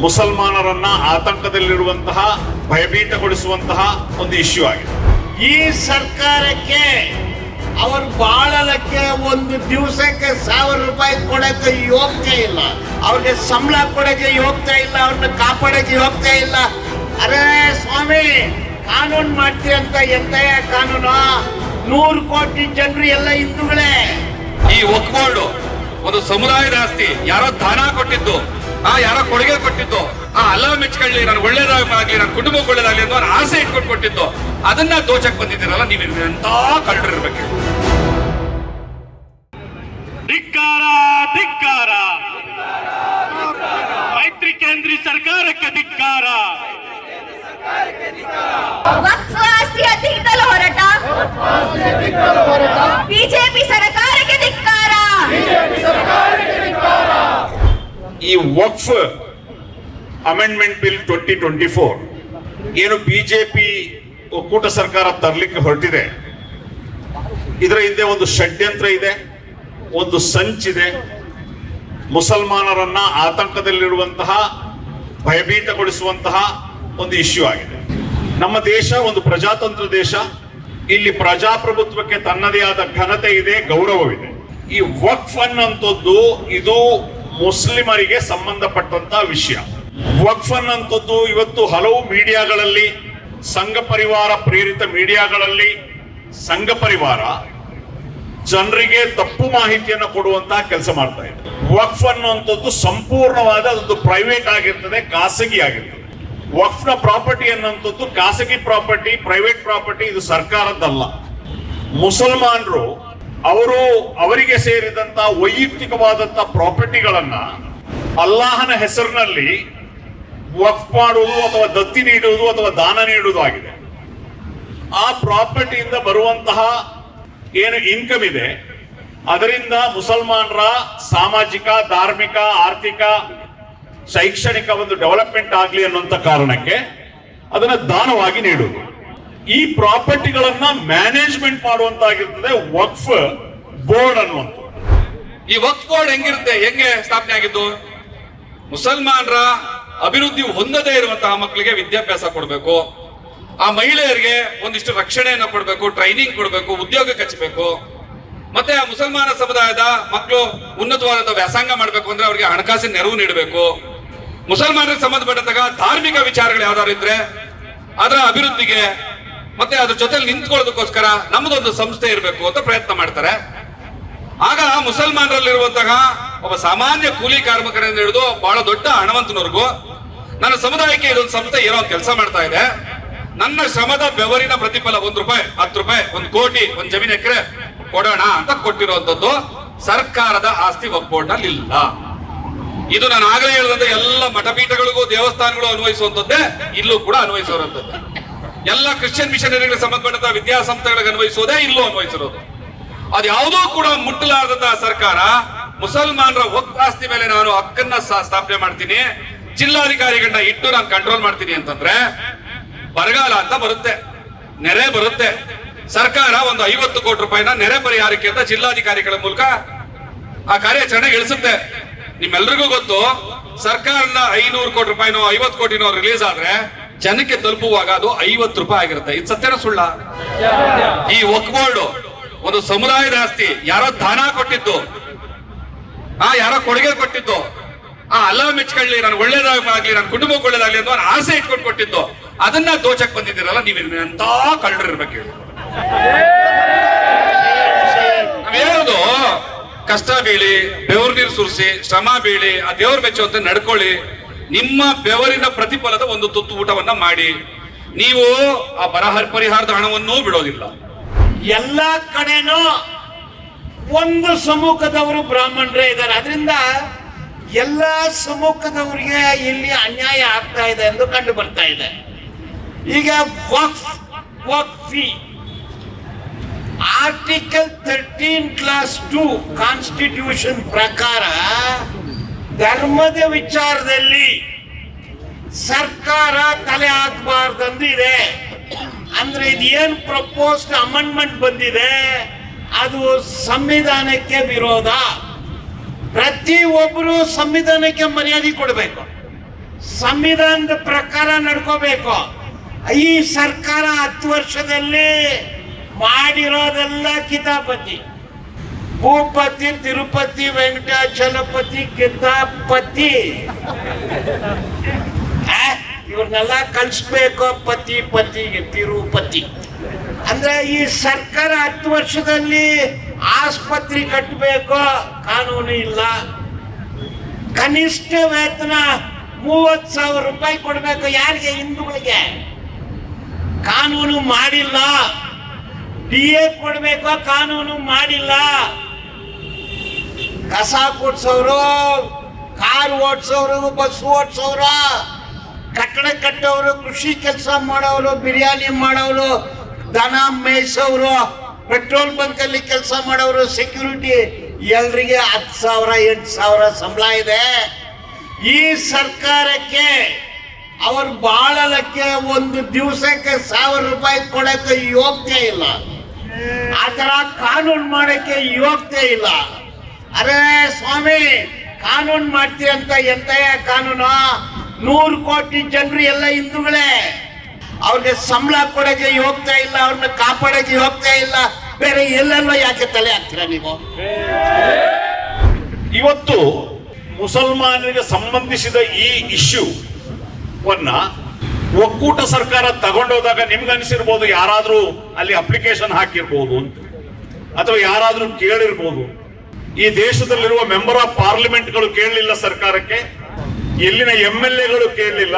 ಮುಸಲ್ಮಾನರನ್ನ ಆತಂಕದಲ್ಲಿರುವಂತಹ, ಭಯಭೀತಗೊಳಿಸುವಂತಹ ಒಂದು ಇಶ್ಯೂ ಆಗಿದೆ. ಈ ಸರ್ಕಾರಕ್ಕೆ ಅವರು ಬಾಳಲಕ್ಕೆ ಒಂದು ದಿವಸಕ್ಕೆ ಸಾವಿರ ರೂಪಾಯಿ ಕೊಡಕ್ಕೆ ಯೋಗ್ಯ ಇಲ್ಲ. ಅವ್ರಿಗೆ ಸಂಬಳ ಕೊಡಕ್ಕೆ ಯೋಗ್ಯ ಇಲ್ಲ, ಅವ್ರನ್ನ ಕಾಪಾಡಕ್ಕೆ ಯೋಗ್ಯ ಇಲ್ಲ. ಅರೇ ಸ್ವಾಮಿ, ಕಾನೂನು ಮಾಡ್ತೀರಿ ಅಂತ ಎಂತ ಕಾನೂನು. ನೂರು ಕೋಟಿ ಜನರು ಎಲ್ಲ ಹಿಂದೂಗಳೇ. ಈ ಒಕ್ಕೋಲ್ಡು ಒಂದು ಸಮುದಾಯದ ಆಸ್ತಿ, ಯಾರೋ ದಾನ ಕೊಟ್ಟಿದ್ದು. ಆ ಯಾರೋ ಕೊಡುಗೆ ಕೊಟ್ಟಿದ್ದು. ಆ ಅಲ್ಲ ಮೆಚ್ಕೊಳ್ಳಿ ನಾನು ಒಳ್ಳೇದಾಗಲಿ ನನ್ನ ಕುಟುಂಬಕ್ಕೆ ಒಳ್ಳೇದಾಗಲಿ ಅನ್ನೋ ಅವ್ರ ಆಸೆ ಇಟ್ಕೊಂಡು ಕೊಟ್ಟಿದ್ದು. ಅದನ್ನ ದೋಚಕ್ ಬಂದಿದ್ದೀರಲ್ಲ ನೀವು ಎಂತ ಕಳ್ಳರಿರ್ಬೇಕು ಧಿಕ್ಕಾರ ಧಿಕ್ಕಾರ. ಮೈತ್ರಿ ಕೇಂದ್ರೀಯ ಸರ್ಕಾರಕ್ಕೆ ಧಿಕ್ಕಾರ. ಹೊರಟ. ಬಿಜೆಪಿ ಸರ್ಕಾರಕ್ಕೆ ಧಿಕ್ಕಾರ ಈ Waqf amendment bill twenty twenty four ಏನು ಬಿಜೆಪಿ ಒಕ್ಕೂಟ ಸರ್ಕಾರ ತರಲಿಕ್ಕೆ ಹೊರಟಿದೆ. ಇದರ ಹಿಂದೆ ಒಂದು ಷಡ್ಯಂತ್ರ ಇದೆ, ಒಂದು ಸಂಚಿದೆ ಮುಸಲ್ಮಾನರನ್ನ ಆತಂಕದಲ್ಲಿರುವಂತಹ, ಭಯಭೀತಗೊಳಿಸುವಂತಹ ಒಂದು ಇಶ್ಯೂ ಆಗಿದೆ. ನಮ್ಮ ದೇಶ ಒಂದು ಪ್ರಜಾತಂತ್ರ ದೇಶ. ಇಲ್ಲಿ ಪ್ರಜಾಪ್ರಭುತ್ವಕ್ಕೆ ತನ್ನದೇ ಆದ ಘನತೆ ಇದೆ, ಗೌರವವಿದೆ. ಈ ವಕ್ಫ್ ಅನ್ನಂತದ್ದು ಇದು ಮುಸ್ಲಿಮರಿಗೆ ಸಂಬಂಧಪಟ್ಟಂತ ವಿಷಯ. ವಕ್ಫ್ ಅನ್ನುವಂಥದ್ದು ಇವತ್ತು ಹಲವು ಮೀಡಿಯಾಗಳಲ್ಲಿ, ಸಂಘ ಪರಿವಾರ ಪ್ರೇರಿತ ಮೀಡಿಯಾಗಳಲ್ಲಿ, ಸಂಘ ಪರಿವಾರ ಜನರಿಗೆ ತಪ್ಪು ಮಾಹಿತಿಯನ್ನು ಕೊಡುವಂತಹ ಕೆಲಸ ಮಾಡ್ತಾ ಇದೆ. ವಕ್ಫ್ ಅನ್ನುವಂಥದ್ದು ಸಂಪೂರ್ಣವಾದ ಅದೊಂದು ಪ್ರೈವೇಟ್ ಆಗಿರ್ತದೆ, ಖಾಸಗಿ ಆಗಿರ್ತದೆ. ವಕ್ಫ್ನ ಪ್ರಾಪರ್ಟಿ ಅನ್ನುವಂಥದ್ದು ಖಾಸಗಿ ಪ್ರಾಪರ್ಟಿ ಪ್ರೈವೇಟ್ ಪ್ರಾಪರ್ಟಿ ಇದು ಸರ್ಕಾರದ್ದಲ್ಲ. ಮುಸಲ್ಮಾನರು ಅವರು ಅವರಿಗೆ ಸೇರಿದಂತ ವೈಯಕ್ತಿಕವಾದಂತ ಪ್ರಾಪರ್ಟಿಗಳನ್ನ ಅಲ್ಲಾಹನ ಹೆಸರಿನಲ್ಲಿ ವಕ್ಫ್ ಮಾಡುವುದು ಅಥವಾ ದತ್ತಿ ನೀಡುವುದು ಅಥವಾ ದಾನ ನೀಡುವುದು ಆಗಿದೆ ಆ ಪ್ರಾಪರ್ಟಿಯಿಂದ ಬರುವಂತಹ ಏನು ಇನ್ಕಮ್ ಇದೆ, ಅದರಿಂದ ಮುಸಲ್ಮಾನರ ಸಾಮಾಜಿಕ, ಧಾರ್ಮಿಕ, ಆರ್ಥಿಕ, ಶೈಕ್ಷಣಿಕ ಒಂದು ಡೆವಲಪ್ಮೆಂಟ್ ಆಗಲಿ ಅನ್ನುವಂಥ ಕಾರಣಕ್ಕೆ ಅದನ್ನ ದಾನವಾಗಿ ನೀಡುವುದು. ಈ ಪ್ರಾಪರ್ಟಿಗಳನ್ನ ಮ್ಯಾನೇಜ್ಮೆಂಟ್ ಮಾಡುವಂತಾಗಿರ್ತದೆ ವಕ್ಫ್ ಬೋರ್ಡ್ ಅನ್ನುವಂಥ ಈ ವಕ್ಫ್ ಬೋರ್ಡ್ ಹೆಂಗಿರುತ್ತೆ, ಹೆಂಗೆ ಸ್ಥಾಪನೆ ಆಗಿದ್ದು? ಮುಸಲ್ಮಾನರ ಅಭಿವೃದ್ಧಿ ಹೊಂದದೇ ಇರುವಂತಹ ಮಕ್ಕಳಿಗೆ ವಿದ್ಯಾಭ್ಯಾಸ ಕೊಡಬೇಕು. ಆ ಮಹಿಳೆಯರಿಗೆ ಒಂದಿಷ್ಟು ರಕ್ಷಣೆಯನ್ನು ಕೊಡಬೇಕು ಟ್ರೈನಿಂಗ್ ಕೊಡಬೇಕು, ಉದ್ಯೋಗ ಕಚ್ಚಬೇಕು ಮತ್ತೆ ಆ ಮುಸಲ್ಮಾನ ಸಮುದಾಯದ ಮಕ್ಕಳು ಉನ್ನತವಾದ ವ್ಯಾಸಂಗ ಮಾಡಬೇಕು ಅಂದ್ರೆ ಅವರಿಗೆ ಹಣಕಾಸಿನ ನೆರವು ನೀಡಬೇಕು. ಮುಸಲ್ಮಾನರಿಗೆ ಸಂಬಂಧಪಟ್ಟಂತಹ ಧಾರ್ಮಿಕ ವಿಚಾರಗಳು ಯಾವ್ದಾದ್ರು ಇದ್ರೆ, ಅದರ ಅಭಿವೃದ್ಧಿಗೆ ಮತ್ತೆ ಅದ್ರ ಜೊತೆಲಿ ನಿಂತ್ಕೊಳ್ಳೋದಕ್ಕೋಸ್ಕರ ನಮ್ದೊಂದು ಸಂಸ್ಥೆ ಇರಬೇಕು ಅಂತ ಪ್ರಯತ್ನ ಮಾಡ್ತಾರೆ. ಆಗ ಮುಸಲ್ಮಾನರಲ್ಲಿರುವಂತಹ ಒಬ್ಬ ಸಾಮಾನ್ಯ ಕೂಲಿ ಕಾರ್ಮಿಕರಿಂದ ಹಿಡಿದು ಬಹಳ ದೊಡ್ಡ ಹಣವಂತನವರೆಗೂ ನನ್ನ ಸಮುದಾಯಕ್ಕೆ ಇದೊಂದು ಸಂಸ್ಥೆ ಏನೋ ಕೆಲಸ ಮಾಡ್ತಾ ಇದೆ. ನನ್ನ ಶ್ರಮದ ಬೆವರಿನ ಪ್ರತಿಫಲ ಒಂದ್ ರೂಪಾಯಿ, ಹತ್ತು ರೂಪಾಯಿ, ಒಂದ್ ಕೋಟಿ, ಒಂದ್ ಜಮೀನ್ ಎಕರೆ ಕೊಡೋಣ ಅಂತ ಕೊಟ್ಟಿರುವಂತದ್ದು ಸರ್ಕಾರದ ಆಸ್ತಿ ಒಕ್ಬೋರ್ಡ್ನಲ್ಲಿ ಇಲ್ಲ ಇದು ನಾನು ಆಗಲೇ ಹೇಳಿದಂತೆ ಎಲ್ಲ ಮಠಪೀಠಗಳಿಗೂ ದೇವಸ್ಥಾನಗಳು ಅನ್ವಯಿಸುವಂತದ್ದೇ ಇಲ್ಲೂ ಕೂಡ ಅನ್ವಯಿಸುವಂತದ್ದು ಎಲ್ಲ ಕ್ರಿಶ್ಚಿಯನ್ ಮಿಷನರಿಗಳಿಗೆ ಸಂಬಂಧಪಟ್ಟಂತ ವಿದ್ಯಾಸಂಸ್ಥೆಗಳಿಗೆ ಅನ್ವಯಿಸೋದೇ ಇಲ್ಲೂ ಅನ್ವಯಿಸಿರೋದು. ಅದು ಯಾವುದೂ ಕೂಡ ಮುಟ್ಟಲಾರದಂತಹ ಸರ್ಕಾರ, ಮುಸಲ್ಮಾನರ ಆಸ್ತಿ ಮೇಲೆ ನಾನು ಹಕ್ಕನ್ನ ಸ್ಥಾಪನೆ ಮಾಡ್ತೀನಿ ಜಿಲ್ಲಾಧಿಕಾರಿಗಳನ್ನ ಇಟ್ಟು ನಾನು ಕಂಟ್ರೋಲ್ ಮಾಡ್ತೀನಿ ಅಂತಂದ್ರೆ ಬರಗಾಲ ಅಂತ ಬರುತ್ತೆ, ನೆರೆ ಬರುತ್ತೆ. ಸರ್ಕಾರ ಒಂದು ಐವತ್ತು ಕೋಟಿ ರೂಪಾಯಿನ ನೆರೆ ಪರಿಹಾರಕ್ಕೆ ಅಂತ ಜಿಲ್ಲಾಧಿಕಾರಿಗಳ ಮೂಲಕ ಆ ಕಾರ್ಯಾಚರಣೆ ಇಳಿಸುತ್ತೆ. ನಿಮ್ಮೆಲ್ರಿಗೂ ಗೊತ್ತು ಸರ್ಕಾರದ ಐನೂರು ಕೋಟಿ ರೂಪಾಯಿನೋ ಐವತ್ತು ಕೋಟಿನೋ ರಿಲೀಸ್ ಆದ್ರೆ ಜನಕ್ಕೆ ತಲುಪುವಾಗ ಅದು ಐವತ್ತು ರೂಪಾಯಿ ಆಗಿರುತ್ತೆ. ಇದು ಸತ್ಯನ ಸುಳ್ಳ? ಈ ವಕ್ ಬೋರ್ಡ್ ಒಂದು ಸಮುದಾಯದ ಆಸ್ತಿ. ಯಾರೋ ದಾನ ಕೊಟ್ಟಿದ್ದು. ಆ, ಯಾರೋ ಕೊಡುಗೆ ಕೊಟ್ಟಿದ್ದು. ಆ, ಅಲ್ಲ ಮೆಚ್ಕೊಳ್ಳಿ, ನಾನು ಒಳ್ಳೇದಾಗಲಿ ನನ್ನ ಕುಟುಂಬಕ್ಕೆ ಒಳ್ಳೇದಾಗಲಿ ಅಂತ ಆಸೆ ಇಟ್ಕೊಂಡು ಕೊಟ್ಟಿದ್ದು. ಅದನ್ನ ದೋಚಕ್ ಬಂದಿದ್ದೀರಲ್ಲ, ನೀವು ಎಂತ ಕಳ್ಳರಿರ್ಬೇಕು ಹೇಳಿ. ನಾವೇನದು ಕಷ್ಟ ಬೀಳಿ, ಬೆವ್ರ ನೀರು ಸುರಿಸಿ, ಶ್ರಮ ಬೀಳಿ, ಆ ದೇವ್ರ ಮೆಚ್ಚುವಂತೆ ನಡ್ಕೊಳ್ಳಿ. ನಿಮ್ಮ ಬೆವರಿನ ಪ್ರತಿಫಲದ ಒಂದು ತುತ್ತು ಊಟವನ್ನ ಮಾಡಿ. ನೀವು ಆ ಬರಹ ಪರಿಹಾರದ ಹಣವನ್ನೂ ಬಿಡೋದಿಲ್ಲ. ಎಲ್ಲ ಕಡೆನೂ ಒಂದು ಸಮೂಹದವರು ಬ್ರಾಹ್ಮಣರೇ ಇದ್ದಾರೆ. ಅದರಿಂದ ಎಲ್ಲ ಸಮೂಹದವರಿಗೆ ಇಲ್ಲಿ ಅನ್ಯಾಯ ಆಗ್ತಾ ಇದೆ ಎಂದು ಕಂಡು ಬರ್ತಾ ಇದೆ. ಈಗ article thirteen clause two constitution ಪ್ರಕಾರ ಧರ್ಮದ ವಿಚಾರದಲ್ಲಿ ಸರ್ಕಾರ ತಲೆ ಹಾಕಬಾರ್ದಂದು ಇದೆ. ಅಂದ್ರೆ ಏನು ಪ್ರಪೋಸ್ಡ್ ಅಮೆಂಡ್ಮೆಂಟ್ ಬಂದಿದೆ, ಅದು ಸಂವಿಧಾನಕ್ಕೆ ವಿರೋಧ. ಪ್ರತಿ ಒಬ್ಬರು ಸಂವಿಧಾನಕ್ಕೆ ಮರ್ಯಾದೆ ಕೊಡಬೇಕು. ಸಂವಿಧಾನದ ಪ್ರಕಾರ ನಡ್ಕೋಬೇಕು. ಈ ಸರ್ಕಾರ ಹತ್ತು ವರ್ಷದಲ್ಲಿ ಮಾಡಿರೋದೆಲ್ಲ ಕಿತಾಪತಿ ಭೂಪತಿ, ತಿರುಪತಿ ವೆಂಕಟಾಚಲಪತಿ ಕಿತಾಪತಿ. ಇವ್ರನ್ನೆಲ್ಲ ಕಲಿಸ್ಬೇಕು ಪತಿ ಪತಿಗೆ ತಿರುಪತಿ. ಅಂದ್ರೆ ಈ ಸರ್ಕಾರ ಹತ್ತು ವರ್ಷದಲ್ಲಿ ಆಸ್ಪತ್ರೆ ಕಟ್ಟಬೇಕು ಕಾನೂನು ಇಲ್ಲ. ಕನಿಷ್ಠ ವೇತನ ಮೂವತ್ ಸಾವಿರ ರೂಪಾಯಿ ಕೊಡಬೇಕು ಯಾರಿಗೆ? ಹಿಂದೂಗಳಿಗೆ. ಕಾನೂನು ಮಾಡಿಲ್ಲ. ಡಿ ಎ ಕೊಡಬೇಕು, ಕಾನೂನು ಮಾಡಿಲ್ಲ. ಕಸ ಕೊಡ್ಸೋರು, ಕಾರ್ ಓಡಿಸೋರು ಬಸ್ ಓಡಿಸೋರು, ಕಟ್ಟಡ ಕಟ್ಟೋರು, ಕೃಷಿ ಕೆಲಸ ಮಾಡೋರು, ಬಿರಿಯಾನಿ ಮಾಡೋರು, ದನ ಮೇಯಿಸೋರು, ಪೆಟ್ರೋಲ್ ಬಂಕಲ್ಲಿ ಕೆಲಸ ಮಾಡೋರು ಸೆಕ್ಯೂರಿಟಿ ಎಲ್ರಿಗೆ ಹತ್ತು ಸಾವಿರ, ಎಂಟು ಸಾವಿರ ಸಂಬಳ ಇದೆ. ಈ ಸರ್ಕಾರಕ್ಕೆ ಅವರು ಬಾಳಲಕ್ಕೆ ಒಂದು ದಿವಸಕ್ಕೆ ಸಾವಿರ ರೂಪಾಯಿ ಕೊಡಕ್ಕೆ ಯೋಗ್ಯ ಇಲ್ಲ. ಆ ಥರ ಕಾನೂನು ಮಾಡಕ್ಕೆ ಯೋಗ್ಯ ಇಲ್ಲ. ಅರೆ ಸ್ವಾಮಿ, ಕಾನೂನು ಮಾಡ್ತೀರಂತ ಎಂತಯ ಕಾನೂನು? ನೂರು ಕೋಟಿ ಜನರು ಎಲ್ಲ ಹಿಂದೂಗಳೇ. ಅವ್ರಿಗೆ ಸಂಬಳ ಕೊಡಕ್ಕೆ ಹೋಗ್ತಾ ಇಲ್ಲ, ಅವ್ರನ್ನ ಕಾಪಾಡಕ್ಕೆ ಹೋಗ್ತಾ ಇಲ್ಲ. ಬೇರೆ ಎಲ್ಲೆಲ್ಲ ಯಾಕೆ ತಲೆ ಹಾಕ್ತೀರಾ ನೀವು? ಇವತ್ತು ಮುಸಲ್ಮಾನರಿಗೆ ಸಂಬಂಧಿಸಿದ ಈ ಇಶ್ಯೂ ಒಕ್ಕೂಟ ಸರ್ಕಾರ ತಗೊಂಡೋದಾಗ ನಿಮ್ಗೆ ಅನಿಸಿರ್ಬೋದು ಯಾರಾದ್ರೂ ಅಲ್ಲಿ ಅಪ್ಲಿಕೇಶನ್ ಹಾಕಿರ್ಬೋದು ಅಂತ. ಅಥವಾ ಯಾರಾದ್ರೂ ಕೇಳಿರ್ಬೋದು. ಈ ದೇಶದಲ್ಲಿರುವ ಮೆಂಬರ್ ಆಫ್ ಪಾರ್ಲಿಮೆಂಟ್ಗಳು ಕೇಳಲಿಲ್ಲ ಸರ್ಕಾರಕ್ಕೆ, ಇಲ್ಲಿನ ಎಂ ಎಲ್ ಎಗಳು ಕೇಳಲಿಲ್ಲ,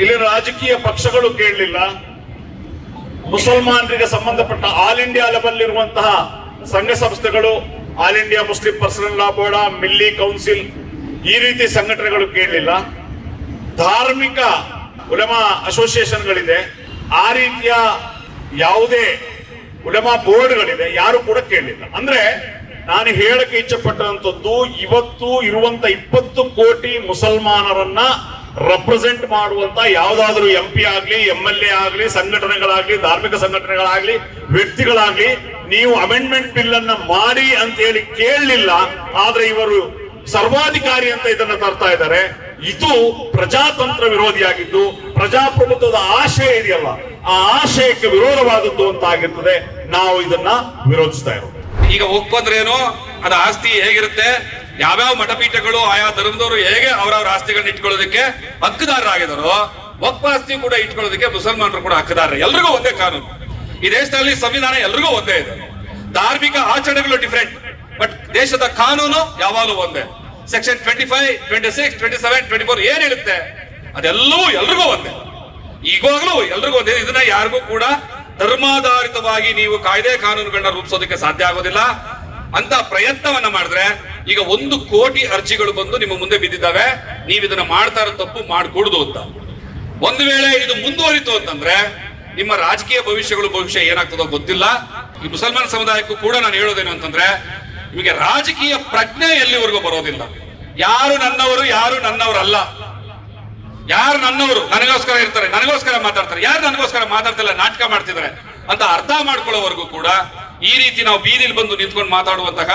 ಇಲ್ಲಿನ ರಾಜಕೀಯ ಪಕ್ಷಗಳು ಕೇಳಲಿಲ್ಲ. ಮುಸಲ್ಮಾನರಿಗೆ ಸಂಬಂಧಪಟ್ಟ ಆಲ್ ಇಂಡಿಯಾ ಲೆವೆಲ್ ಇರುವಂತಹ ಸಂಘ ಸಂಸ್ಥೆಗಳು, all India Muslim personal law board, Milli council, ಈ ರೀತಿ ಸಂಘಟನೆಗಳು ಕೇಳಲಿಲ್ಲ. ಧಾರ್ಮಿಕ ಉಲಮಾ ಅಸೋಸಿಯೇಷನ್ಗಳಿದೆ. ಆ ರೀತಿಯ ಯಾವುದೇ ಉಲಮಾ ಬೋರ್ಡ್ಗಳಿದೆ, ಯಾರು ಕೂಡ ಕೇಳಲಿಲ್ಲ ಅಂದ್ರೆ ನಾನು ಹೇಳಕ್ಕೆ ಇಚ್ಛಪಟ್ಟಂತದ್ದು ಇವತ್ತು ಇರುವಂತ ಇಪ್ಪತ್ತು ಕೋಟಿ ಮುಸಲ್ಮಾನರನ್ನ ರೆಪ್ರೆಸೆಂಟ್ ಮಾಡುವಂತ ಯಾವ್ದಾದ್ರು ಎಂ ಪಿ ಆಗ್ಲಿ ಎಂ ಎಲ್ ಎ ಆಗ್ಲಿ, ಸಂಘಟನೆಗಳಾಗ್ಲಿ, ಧಾರ್ಮಿಕ ಸಂಘಟನೆಗಳಾಗ್ಲಿ, ವ್ಯಕ್ತಿಗಳಾಗ್ಲಿ, ನೀವು ಅಮೆಂಡ್ಮೆಂಟ್ ಬಿಲ್ ಅನ್ನ ಮಾಡಿ ಅಂತ ಹೇಳಿ ಕೇಳಲಿಲ್ಲ, ಆದ್ರೆ ಇವರು ಸರ್ವಾಧಿಕಾರಿ ಅಂತ ಇದನ್ನ ತರ್ತಾ ಇದ್ದಾರೆ. ಇದು ಪ್ರಜಾತಂತ್ರ ವಿರೋಧಿಯಾಗಿದ್ದು ಪ್ರಜಾಪ್ರಭುತ್ವದ ಆಶಯ ಇದೆಯಲ್ಲ, ಆ ಆಶಯಕ್ಕೆ ವಿರೋಧವಾದದ್ದು ಅಂತ ಆಗಿರ್ತದೆ ನಾವು ಇದನ್ನ ವಿರೋಧಿಸ್ತಾ ಇರೋದು. ಈಗ ಒಪ್ಪಂದ್ರೇನು ಅದು ಆಸ್ತಿ ಹೇಗಿರುತ್ತೆ? ಯಾವ್ಯಾವ ಮಠಪೀಠಗಳು ಆಯಾ ಧರ್ಮದವರು ಹೇಗೆ ಅವರವ್ರ ಆಸ್ತಿಗಳನ್ನ ಇಟ್ಕೊಳ್ಳೋದಕ್ಕೆ ಹಕ್ಕುದಾರರಾಗಿದ್ದಾರೋ ಒಪ್ಪ ಆಸ್ತಿ ಕೂಡ ಇಟ್ಕೊಳ್ಳೋದಕ್ಕೆ ಮುಸಲ್ಮಾನರು ಕೂಡ ಹಕ್ಕದಾರ ಎಲ್ರಿಗೂ ಒಂದೇ ಕಾನೂನು. ಈ ದೇಶದಲ್ಲಿ ಸಂವಿಧಾನ ಎಲ್ರಿಗೂ ಒಂದೇ ಇದೆ. ಧಾರ್ಮಿಕ ಆಚರಣೆಗಳು ಡಿಫ್ರೆಂಟ್ ಬಟ್ ದೇಶದ ಕಾನೂನು ಯಾವಾಗಲೂ ಒಂದೇ. Section twenty five twenty six twenty seven twenty four ಏನ್ ಹೇಳುತ್ತೆ? ಅದೆಲ್ಲವೂ ಎಲ್ರಿಗೂ ಒಂದೇ. ಈಗಾಗಲೂ ಎಲ್ರಿಗೂ ಒಂದೇ. ಇದನ್ನ ಯಾರಿಗೂ ಕೂಡ ಧರ್ಮಾಧಾರಿತವಾಗಿ ನೀವು ಕಾಯ್ದೆ ಕಾನೂನುಗಳನ್ನ ರೂಪಿಸೋದಕ್ಕೆ ಸಾಧ್ಯ ಆಗೋದಿಲ್ಲ. ಅಂತ ಪ್ರಯತ್ನವನ್ನ ಮಾಡಿದ್ರೆ ಈಗ ಒಂದು ಕೋಟಿ ಅರ್ಜಿಗಳು ಬಂದು ನಿಮ್ಮ ಮುಂದೆ ಬಿದ್ದಿದ್ದಾವೆ. ನೀವು ಇದನ್ನ ಮಾಡ್ತಾ ತಪ್ಪು ಮಾಡ್ಕೂಡುದು ಅಂತ. ಒಂದು ವೇಳೆ ಇದು ಮುಂದುವರಿತು ಅಂತಂದ್ರೆ ನಿಮ್ಮ ರಾಜಕೀಯ ಭವಿಷ್ಯಗಳು ಭವಿಷ್ಯ ಏನಾಗ್ತದೋ ಗೊತ್ತಿಲ್ಲ. ಈ ಮುಸಲ್ಮಾನ್ ಸಮುದಾಯಕ್ಕೂ ಕೂಡ ನಾನು ಹೇಳೋದೇನು ಅಂತಂದ್ರೆ ನಿಮಗೆ ರಾಜಕೀಯ ಪ್ರಜ್ಞೆ ಎಲ್ಲಿವರೆಗೂ ಬರೋದಿಲ್ಲ. ಯಾರು ನನ್ನವರು, ಯಾರು ನನ್ನವರಲ್ಲ. ಯಾರು ನನ್ನವರು, ನನಗೋಸ್ಕರ ಇರ್ತಾರೆ, ನನಗೋಸ್ಕರ ಮಾತಾಡ್ತಾರೆ. ಯಾರು ನನಗೋಸ್ಕರ ಮಾತಾಡ್ತಿಲ್ಲ, ನಾಟಕ ಮಾಡ್ತಿದ್ದಾರೆ ಅಂತ ಅರ್ಥ ಮಾಡ್ಕೊಳ್ಳೋವರೆಗೂ ಕೂಡ ಈ ರೀತಿ ನಾವು ಬೀದಿಲಿ ಬಂದು ನಿಂತ್ಕೊಂಡು ಮಾತಾಡುವಂತಹ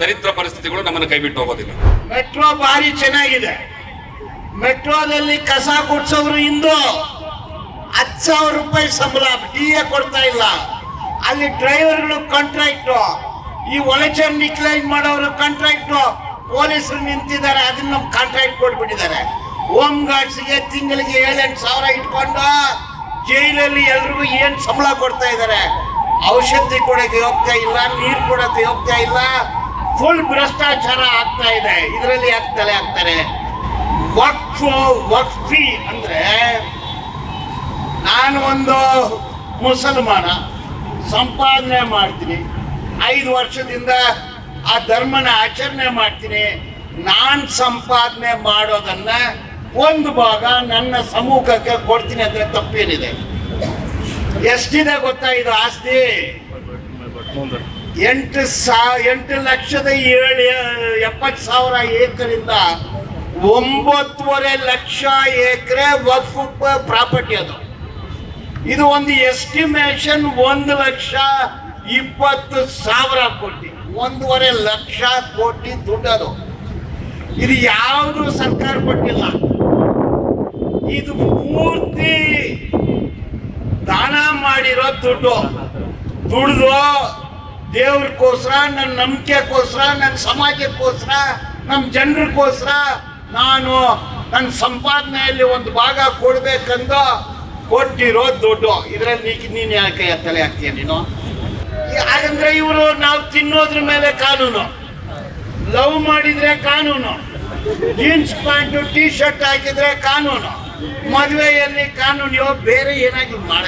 ದರಿದ್ರ ಪರಿಸ್ಥಿತಿಗಳು ನಮ್ಮನ್ನು ಕೈ ಬಿಟ್ಟು ಹೋಗೋದಿಲ್ಲ. ಮೆಟ್ರೋ ಭಾರಿ ಚೆನ್ನಾಗಿದೆ. ಮೆಟ್ರೋದಲ್ಲಿ ಕಸ ಗುಡ್ಸೋರು ಇಂದು ಹತ್ತು ಸಾವಿರ ರೂಪಾಯಿ ಸಂಬಳ ಡಿ ಕೊಡ್ತಾ ಇಲ್ಲ. ಅಲ್ಲಿ ಡ್ರೈವರ್ಗಳು ಕಾಂಟ್ರಾಕ್ಟು ಈ ಒಳಚೆ ನಿಕ್ಲೈನ್ ಮಾಡೋರು ಕಾಂಟ್ರಾಕ್ಟ್ ಪೊಲೀಸರು ನಿಂತಿದ್ದಾರೆ, ಅದನ್ನ ಕಾಂಟ್ರಾಕ್ಟ್ ಕೊಟ್ಬಿಟ್ಟಿದ್ದಾರೆ. ಹೋಮ್ ಗಾರ್ಡ್ಸ್ಗೆ ತಿಂಗಳಿಗೆ ಏಳೆಂಟು ಸಾವಿರ ಇಟ್ಕೊಂಡು ಜೈಲಲ್ಲಿ ಎಲ್ರಿಗೂ ಏನು ಸಂಬಳ ಕೊಡ್ತಾ ಇದ್ದಾರೆ? ಔಷಧಿ ಕೊಡೋಕ್ಕೆ ಯೋಗ್ಯ ಇಲ್ಲ, ನೀರು ಕೊಡೋಕ್ಕೆ ಯೋಗ್ಯ ಇಲ್ಲ ಫುಲ್ ಭ್ರಷ್ಟಾಚಾರ ಆಗ್ತಾ ಇದೆ. ಇದರಲ್ಲಿ ಆಗ್ತಾರೆ ತಲೆ ಹಾಕ್ತಾರೆ? ವಕ್ಫ್, ವಕ್ಫಿ ಅಂದ್ರೆ ನಾನು ಒಂದು ಮುಸಲ್ಮಾನ, ಸಂಪಾದನೆ ಮಾಡ್ತೀನಿ. ಐದು ವರ್ಷದಿಂದ ಆ ಧರ್ಮನ ಆಚರಣೆ ಮಾಡ್ತೀನಿ. ನಾನು ಸಂಪಾದನೆ ಮಾಡೋದನ್ನ ಒಂದು ಭಾಗ ನನ್ನ ಸಮೂಹಕ್ಕೆ ಕೊಡ್ತೀನಿ ಅಂದ್ರೆ ತಪ್ಪೇನಿದೆ. ಎಷ್ಟಿದೆ ಗೊತ್ತಾ ಇದು ಆಸ್ತಿ? ಎಂಟು ಸಾ, ಎಂಟು ಲಕ್ಷದ ಏಳು, ಎಪ್ಪತ್ತು ಸಾವಿರ ಏಕರಿಂದ ಒಂಬತ್ತುವರೆ ಲಕ್ಷ ಎಕರೆ ವಕ್ಫ್ ಪ್ರಾಪರ್ಟಿ ಅದು. ಇದು ಒಂದು ಎಸ್ಟಿಮೇಷನ್ ಒಂದು ಲಕ್ಷ ಇಪ್ಪತ್ತು ಸಾವಿರ ಕೋಟಿ, ಒಂದೂವರೆ ಲಕ್ಷ ಕೋಟಿ ದುಡ್ಡದು ಇದು ಯಾವುದು ಸರ್ಕಾರ ಕೊಟ್ಟಿಲ್ಲ. ಇದು ಪೂರ್ತಿ ದಾನ ಮಾಡಿರೋ ದುಡ್ಡು. ದುಡ್ದು ದೇವ್ರಿಗೋಸ್ಕರ ನನ್ನ ನಂಬಿಕೆಗೋಸ್ಕರ ನನ್ನ ಸಮಾಜಕ್ಕೋಸ್ಕರ ನಮ್ಮ ಜನರಿಗೋಸ್ಕರ ನಾನು ನನ್ನ ಸಂಪಾದನೆಯಲ್ಲಿ ಒಂದು ಭಾಗ ಕೊಡ್ಬೇಕಂದು ಕೊಟ್ಟಿರೋ ದುಡ್ಡು. ಇದರಲ್ಲಿ ನೀನು ಯಾಕೆ ತಲೆ ಹಾಕ್ತೀಯ ನೀನು? ಹಾಗಂದ್ರೆ ಇವರು ನಾವು ತಿನ್ನೋದ್ರ ಮೇಲೆ ಕಾನೂನು. ಲವ್ ಮಾಡಿದ್ರೆ ಕಾನೂನು. ಜೀನ್ಸ್ ಪ್ಯಾಂಟು ಟೀ ಶರ್ಟ್ ಹಾಕಿದ್ರೆ ಕಾನೂನು. ಮದುವೆಯಲ್ಲಿ ಕಾನೂನು ಬೇರೆ ಏನಾಗಿ ಮಾಡ